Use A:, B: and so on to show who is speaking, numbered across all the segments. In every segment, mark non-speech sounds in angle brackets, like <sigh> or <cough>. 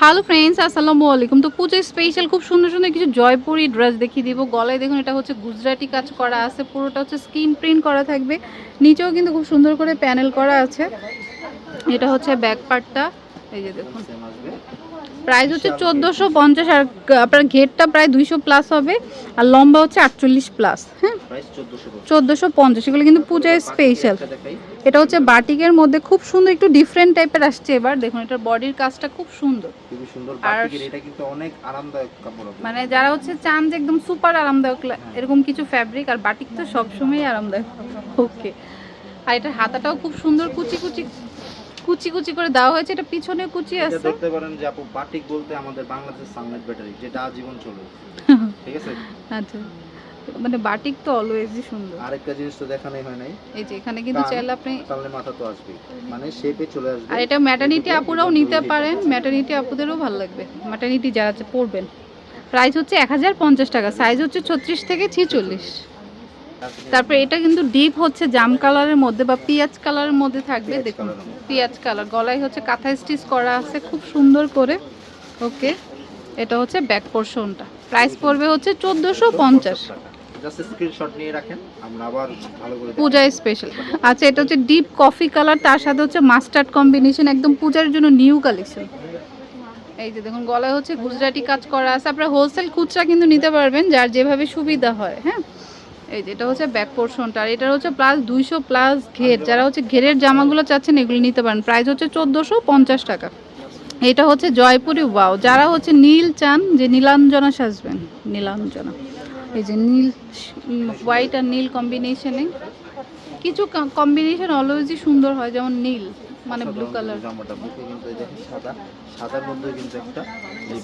A: Hello friends আসসালামু আলাইকুম তো পুজো স্পেশাল খুব সুন্দর সুন্দর কিছু জয়পুরি ড্রেস দেখিয়ে দিব। গলায় দেখুন, এটা হচ্ছে গুজরাটি কাজ করা আছে। পুরোটা হচ্ছে স্ক্রিন প্রিন্ট করা থাকবে। নিচেও কিন্তু খুব সুন্দর করে প্যানেল করা আছে। এটা হচ্ছে ব্যাক পার্টটা এই যে দেখুন। প্রাইস হচ্ছে চোদ্দোশো পঞ্চাশ আর আপনার ঘেরটা প্রায় দুইশো প্লাস হবে আর লম্বা হচ্ছে আটচল্লিশ প্লাস হ্যাঁ?
B: প্রাইস 1400
A: চোদ্দোশো পঞ্চাশ এগুলো কিন্তু পূজায় স্পেশাল এটা হচ্ছে বাটিকের মধ্যে খুব সুন্দর একটু ডিফারেন্ট টাইপের আসছে এবার। দেখুন এটার বডির কাজটা খুব সুন্দর।
B: সুন্দর
A: আর-
B: এটা কিন্তু অনেক আরামদায়ক কাপড়
A: মানে যারা হচ্ছে চান যে একদম সুপার আরামদায়ক এরকম কিছু ফ্যাব্রিক আর বাটিক তো সবসময়ই আরামদায়ক। <laughs> ওকে আর এটার হাতাটাও খুব সুন্দর কুচি কুচি। কুচি কুচি করে দেওয়া হয়েছে এটা পিছনে কুচি আছে।
B: এটা ধরতে পারেন যে আপু বাটিক বলতে আমাদের বাংলাদেশ সানলাইট ব্যাটারি যেটা আজীবন চলে ঠিক আছে?
A: আচ্ছা। মানে বাটিক তো অলওয়েজই সুন্দর।
B: আরেকটা জিনিস তো দেখানোই হয় নাই।
A: এই যে এখানে কিন্তু চাইলে আপনি
B: তাহলে মাথা তো আসবে মানে শেপে চলে আসবে।
A: আর এটা ম্যাটার্নিটি আপুরাও নিতে পারেন। ম্যাটার্নিটি আপুদেরও ভালো লাগবে। ম্যাটার্নিটি যারা যে পরবেন। প্রাইস হচ্ছে এক হাজার পঞ্চাশ টাকা সাইজ হচ্ছে ছত্রিশ থেকে ছিচল্লিশ। তারপরে এটা কিন্তু ডিপ হচ্ছে জাম কালারের মধ্যে বা পিঁয়াজ কালারের মধ্যে থাকবে দেখুন। পেঁয়াজ কালার। গলায় হচ্ছে কাঁথা স্টিচ করা আছে খুব সুন্দর করে। ওকে এটা হচ্ছে ব্যাক পোর্শনটা প্রাইস পড়বে হচ্ছে চোদ্দোশো পঞ্চাশ। পূজায় স্পেশাল আচ্ছা এটা হচ্ছে ডিপ কফি কালার তার সাথে হচ্ছে মাস্টার্ড কম্বিনেশন একদম পূজার জন্য নিউ কালেকশন এই যে দেখুন গলায় হচ্ছে গুজরাটি কাজ করা আছে। আপনারা হোলসেল খুচরা কিন্তু নিতে পারবেন যার যেভাবে সুবিধা হয় হ্যাঁ? এই যে, এটা হচ্ছে ব্যাক পোর্শনটা আর এটার হচ্ছে প্লাস দুইশো প্লাস ঘের। যারা হচ্ছে ঘেরের জামাগুলো চাচ্ছেন, এগুলো নিতে পারেন। প্রাইস হচ্ছে চোদ্দোশো পঞ্চাশ টাকা। এটা হচ্ছে জয়পুরি ওয়াও যারা হচ্ছে নীল চান, যে নীলাঞ্জনা সাজবেন, নীলাঞ্জনা। এই যে নীল হোয়াইট আর নীল কম্বিনেশনে কিছু কম্বিনেশন অলওয়েজই সুন্দর হয়, যেমন নীল। মানে ব্লু কালার
B: জামাটা বুকে কিন্তু এই দেখেন সাদা সাদার মধ্যে কিন্তু একটা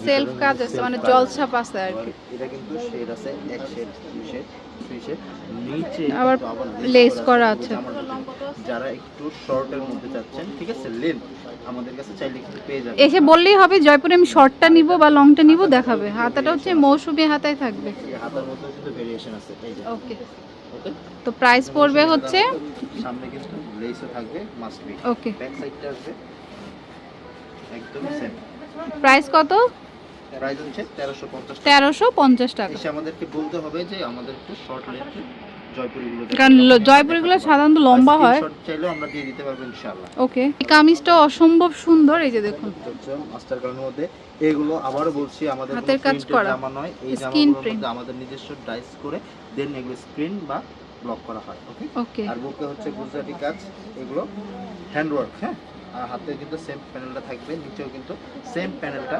A: সেলফ কাজ আছে মানে জলছাপ আছে আর কি।
B: এটা কিন্তু শেড আছে এক শেড দুই শেড থ্রি শেড নিচে
A: আবার lace করা আছে।
B: যারা একটু শর্টের মধ্যে চাচ্ছেন ঠিক আছে লেন্থ আমাদের কাছে চাইলে কিন্তু পেয়ে যাবেন।
A: এসে বললেই হবে জয়পুরে আমি শর্টটা নিব বা লংটা নিব দেখাবে। হাতাটা হচ্ছে মৌসুমি হাতায় থাকবে।
B: হাতার মধ্যে কিন্তু ভেরিয়েশন আছে এই যে।
A: ওকে
B: ওকে
A: তো প্রাইস পড়বে হচ্ছে
B: সামনে কিন্তু লেসও থাকবে মাস্ট বি
A: ওকে
B: ব্যাক সাইডটা আসবে। একদম সেম
A: প্রাইস কত?
B: প্রাইস হচ্ছে 1350
A: তেরোশো পঞ্চাশ টাকা।
B: এসে আমাদেরকে বলতে হবে যে আমাদের একটু শর্ট লেন্থ জয়পুরিগুলো
A: কারণ জয়পুরিগুলো সাধারণত লম্বা হয়।
B: শর্ট চাইলেও আমরা দিয়ে দিতে পারব ইনশাআল্লাহ।
A: ওকে এই কামিজটা অসম্ভব সুন্দর এই যে দেখুন।
B: মাস্টার কালারের মধ্যে। এগুলো আবারও বলছি আমাদের
A: হাতের কাজ
B: printed
A: করা।
B: জামা নয়। এই আমাদের নিজস্ব ডাইস করে দেন এগুলো স্ক্রিন বা ব্লক করা হয় ওকে
A: ওকে
B: আর বুকে হচ্ছে গুজরাটি কাজ এগুলো হ্যান্ডওয়ার্ক হ্যাঁ? আর হাতে কিন্তু সেম প্যানেলটা থাকবে নিচেও কিন্তু সেম প্যানেলটা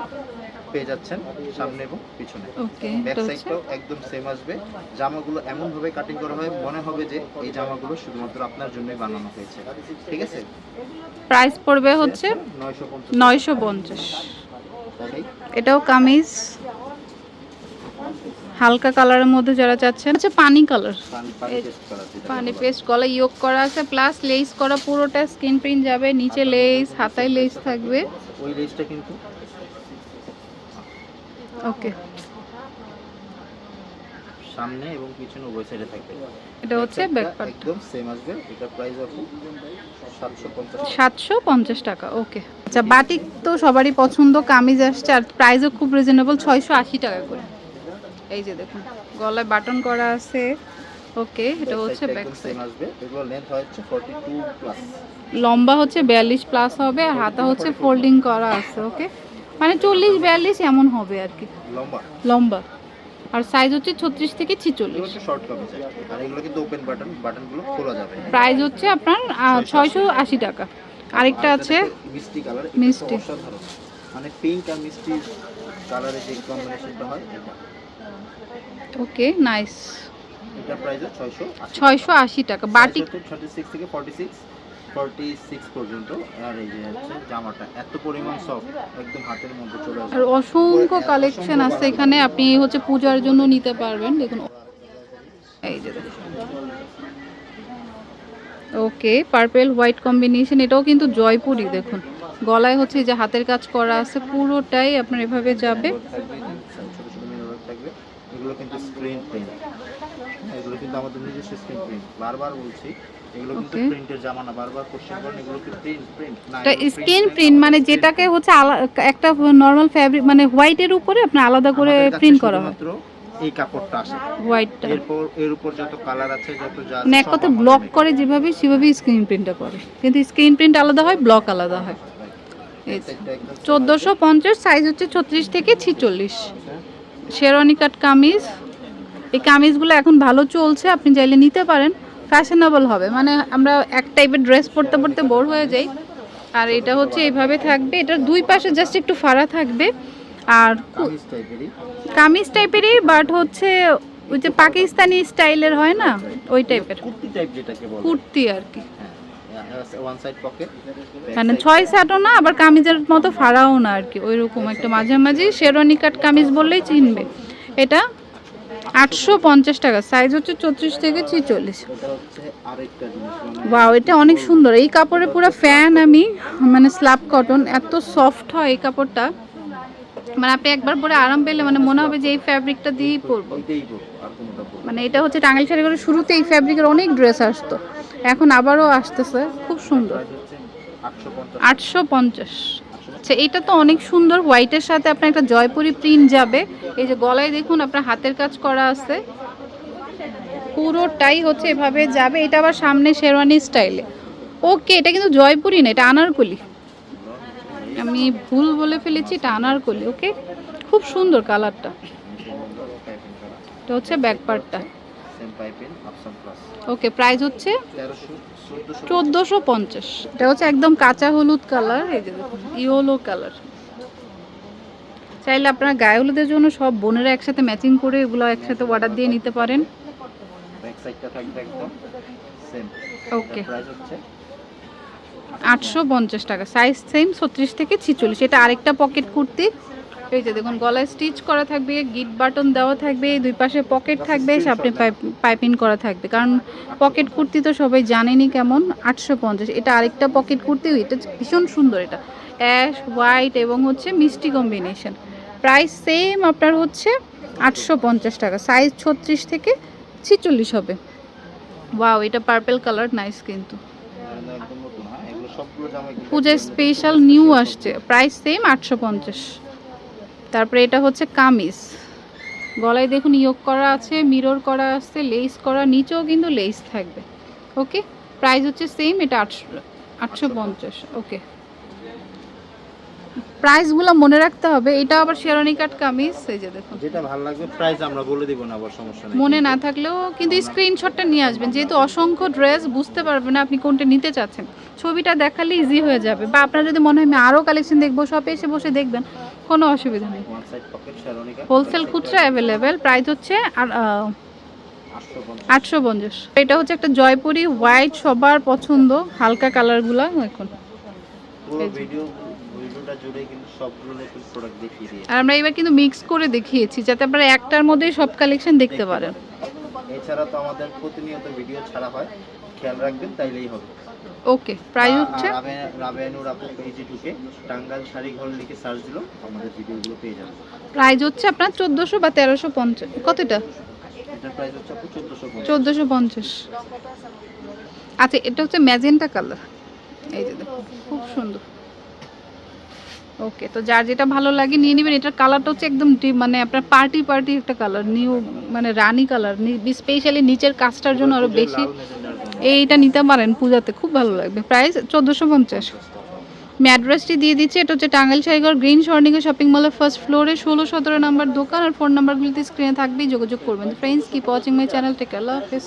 B: পেয়ে যাচ্ছেন সামনে এবং পিছনে।
A: ওকে
B: ব্যাক সাইডটাও একদম সেম আসবে। জামাগুলো এমন ভাবে কাটিং করা হয় মনে হবে যে এই জামাগুলো শুধুমাত্র আপনার জন্যই বানানো হয়েছে ঠিক আছে?
A: প্রাইস পড়বে হচ্ছে
B: নয়শো পঞ্চাশ।
A: এটাও কামিজ। হালকা কালারের মধ্যে যারা চাচ্ছেন হচ্ছে পানি কালার
B: পানি।
A: পেস্ট গলা ইয়োগ করা আছে প্লাস লেস করা পুরোটা স্কিন প্রিন্ট যাবে নিচে লেস হাতায় লেস থাকবে।
B: ওই লেসটা কিন্তু।
A: ওকে
B: সামনে এবং পিছনে উভয় সাইডে থাকবে।
A: এটা হচ্ছে ব্যাক পার্ট
B: একদম সেম আসবে এটা প্রাইস আপু 750
A: সাতশো পঞ্চাশ টাকা ওকে আচ্ছা বাটিক তো সবারই পছন্দ কামিজ আসছে আর প্রাইসও খুব রিজনেবল ছয়শো আশি টাকা করে। এই যে দেখুন গলায় বাটন করা আছে। ওকে এটা হচ্ছে ব্যাক সাইড
B: আসবে। এগুলো লেন্থ হচ্ছে 42 প্লাস
A: লম্বা হচ্ছে বিয়াল্লিশ প্লাস হবে আর হাতা হচ্ছে ফোল্ডিং করা আছে ওকে মানে চল্লিশ বিয়াল্লিশ এমন হবে আর কি।
B: লম্বা।
A: লম্বা। আর সাইজ হচ্ছে ছত্রিশ থেকে
B: এগুলো
A: ছিচল্লিশ
B: হচ্ছে শর্ট কামিজ আর এগুলো কিন্তু ওপেন বাটন বাটনগুলো খোলা যাবে।
A: প্রাইস হচ্ছে আপনার ছয়শো আশি। টাকা। আরেকটা আছে
B: মিষ্টি কালার
A: মিষ্টি।
B: মানে পিঙ্ক আর মিষ্টি কালারের যে কম্বিনেশনটা হয় এটা।
A: ওকে নাইস
B: এটা প্রাইস 680
A: ছয়শো আশি। টাকা। বাটিক
B: থার্টি সিক্স থেকে ফর্টি সিক্স ফর্টি সিক্স পর্যন্ত। আর এই যে হচ্ছে জামাটা এত পরিমাণ সফট একদম হাতের মধ্যে চলে আসবে।
A: আর অসংখ্য কালেকশন আছে এখানে। আপনি হচ্ছে পূজার জন্য নিতে পারবেন। দেখুন। এই যে ওকে পার্পেল হোয়াইট কম্বিনেশন এটাও কিন্তু জয়পুরি দেখুন। গলায় হচ্ছে যে হাতের কাজ করা আছে পুরোটাই আপনার এভাবে যাবে
B: থাকবে ছোট ছোট মিরর থাকবে এগুলো কিন্তু স্ক্রিন প্রিন্ট এগুলো কিন্তু আমাদের নিজস্ব স্ক্রিন প্রিন্ট বারবার বলছি এগুলো কিন্তু. প্রিন্টের জামানা বারবার কোশ্চেন করেন এগুলো কি প্রিন্ট প্রিন্ট না
A: এটা স্ক্রিন প্রিন্ট মানে যেটাকে হচ্ছে একটা নর্মাল ফ্যাব্রিক মানে হোয়াইটের উপরে আপনার আলাদা করে প্রিন্ট করা হয়।
B: এই কাপড়টা আসে।
A: হোয়াইটটা
B: এরপর এর উপর যত কালার আছে যত যা
A: এক
B: সব
A: ব্লক করে যেভাবে সেভাবেই স্ক্রিন প্রিন্টটা করে। কিন্তু স্ক্রিন প্রিন্ট আলাদা হয় ব্লক আলাদা হয়। চোদ্দোশো পঞ্চাশ সাইজ হচ্ছে ছত্রিশ থেকে ছিচল্লিশ। শেরওয়ানি কাট কামিজ। এই কামিজগুলো এখন ভালো চলছে আপনি চাইলে নিতে পারেন। ফ্যাশনেবল হবে মানে আমরা এক টাইপের ড্রেস পরতে পরতে বোর হয়ে যাই। আর এটা হচ্ছে এইভাবে থাকবে এটার দুই পাশে জাস্ট একটু ফাড়া থাকবে। আর
B: কামিজ টাইপেরই
A: বাট হচ্ছে ওই যে পাকিস্তানি স্টাইলের হয় না? ওই টাইপের
B: কুর্তি
A: আর কি।
B: সাইড পকেট
A: মানে ছয় সাটও না আবার কামিজের মতো ফাড়াও না আর কি ওই রকম একটা মাঝামাঝি শেরওয়ানি কাট কামিজ বললেই চিনবে। এটা আটশো পঞ্চাশ টাকা সাইজ হচ্ছে চৌত্রিশ থেকে ছিচল্লিশ। ওয়াও এটা অনেক সুন্দর। এই কাপড়ে পুরো ফ্যান আমি মানে স্ল্যাব কটন এত সফট হয় এই কাপড়টা। মানে আপনি একবার পরে আরাম পেলে মানে মনে হবে যে এই ফ্যাব্রিকটা দিয়েই পরবো। মানে এটা হচ্ছে টাঙ্গাইল শাড়িগুলোর শুরুতে এই ফ্যাব্রিকের অনেক ড্রেস আসতো। এখন আবারও আসতেছে, খুব সুন্দর।
B: আটশো পঞ্চাশ।
A: আচ্ছা এটা তো অনেক সুন্দর হোয়াইটের সাথে আপনার একটা জয়পুরি প্রিন্ট যাবে। এই যে গলায় দেখুন, আপনার হাতের কাজ করা আছে। পুরোটাই হচ্ছে এভাবে যাবে। এটা আবার সামনে শেরওয়ানি স্টাইলে ওকে এটা কিন্তু জয়পুরি না, এটা আনারকলি। আমি ভুল বলে ফেলেছি, এটা আনারকলি ওকে খুব সুন্দর কালারটা এটা হচ্ছে ব্যাক পার্টটা ওকে প্রাইস হচ্ছে
B: চোদ্দোশো
A: পঞ্চাশ। এটা হচ্ছে একদম কাঁচা হলুদ কালার এই যে ইয়েলো কালার চাইলে আপনারা গায়ে হলুদের জন্য সব বোনেরা একসাথে ম্যাচিং করে এগুলো একসাথে অর্ডার দিয়ে নিতে পারেন।
B: ব্যাক সাইডটা থাকবে একদম সেম
A: ওকে
B: প্রাইস হচ্ছে
A: আটশো পঞ্চাশ টাকা। সাইজ সেম ছত্রিশ থেকে ছিচল্লিশ। এটা আরেকটা পকেট কুর্তি। এই যে দেখুন গলায় স্টিচ করা থাকবে গিট বাটন দেওয়া থাকবে দুই পাশে পকেট থাকবে সামনে পাইপিং করা থাকবে। কারণ পকেট কুর্তি তো সবাই জানেনই কেমন আটশো পঞ্চাশ। এটা আরেকটা পকেট কুর্তি এটা ভীষণ সুন্দর এটা। অ্যাশ হোয়াইট এবং হচ্ছে মিষ্টি কম্বিনেশন প্রাইস সেম আপনার হচ্ছে আটশো পঞ্চাশ টাকা। সাইজ ছত্রিশ থেকে ছিচল্লিশ হবে। ওয়াও এটা পার্পেল কালার নাইস কিন্তু। পূজার স্পেশাল নিউ আসছে প্রাইস সেম আটশো পঞ্চাশ। তারপরে এটা হচ্ছে কামিজ। গলায় দেখুন ইয়োগ করা আছে মিরর করা আছে লেস করা নিচেও কিন্তু লেস থাকবে। ওকে প্রাইস হচ্ছে সেম এটা আটশো আটশো পঞ্চাশ ওকে প্রাইসগুলো মনে রাখতে হবে এটা আবার শেরনি কাট কামিজ এই যে দেখুন।
B: যেটা ভালো লাগবে প্রাইস আমরা বলে দিব না আবার সমস্যা নেই।
A: মনে না থাকলেও কিন্তু স্ক্রিনশটটা নিয়ে আসবেন যেহেতু অসংখ্য ড্রেস বুঝতে পারবেন না আপনি কোনটা নিতে চাচ্ছেন। ছবিটা দেখালে ইজি হয়ে যাবে বা আপনার যদি মনে হয় আমি আরও কালেকশন দেখব শপে এসে বসে দেখবেন কোনো অসুবিধা নেই। হোলসেল খুচরা অ্যাভেলেবেল প্রাইস হচ্ছে আর
B: আটশো পঞ্চাশ।
A: এটা হচ্ছে একটা জয়পুরি হোয়াইট সবার পছন্দ হালকা কালারগুলো এখন। আর আমরা এবার কিন্তু মিক্স করে দেখিয়েছি যাতে আপনারা একটার মধ্যেই সব কালেকশন দেখতে পারেন।
B: এছাড়া তো আমাদের প্রতিনিয়ত ভিডিও ছাড়া হয়। খেয়াল রাখবেন তাইলেই হবে।
A: ওকে প্রাইস হচ্ছে?
B: রাবেনুর আপু পেজে ঢুকে টাঙ্গাইল শাড়ি ঘর লিখে সার্চ দিল আমাদের ভিডিওগুলো পেয়ে যাবে
A: প্রাইস হচ্ছে আপনার চোদ্দোশো বা তেরোশো পঞ্চাশ কতটা?
B: এটার প্রাইস হচ্ছে আপু চোদ্দোশো
A: চোদ্দোশো পঞ্চাশ। আচ্ছা এটা হচ্ছে ম্যাজেন্টা কালার। এই যে দেখুন খুব সুন্দর। ওকে তো যার যেটা ভালো লাগে নিয়ে নেবেন। এটার কালারটা হচ্ছে একদম ডিপ মানে আপনার পার্টি পার্টি একটা কালার নিউ মানে রানী কালার স্পেশালি নিচের কাজটার জন্য আরও বেশি এইটা নিতে পারেন পূজাতে, খুব ভালো লাগবে। প্রাইস চোদ্দোশো পঞ্চাশ। আমি অ্যাড্রেসটি দিয়ে দিচ্ছি, এটা হচ্ছে টাঙ্গাইল সাইগর গ্রিন স্বর্ণিকা শপিং মলের ফার্স্ট ফ্লোরে ষোলো সতেরো নাম্বার দোকান আর ফোন নাম্বারগুলিতে স্ক্রিনে থাকবেই, যোগাযোগ করবেন। Friends keep watching my channel take আল্লাহ হাফেজ।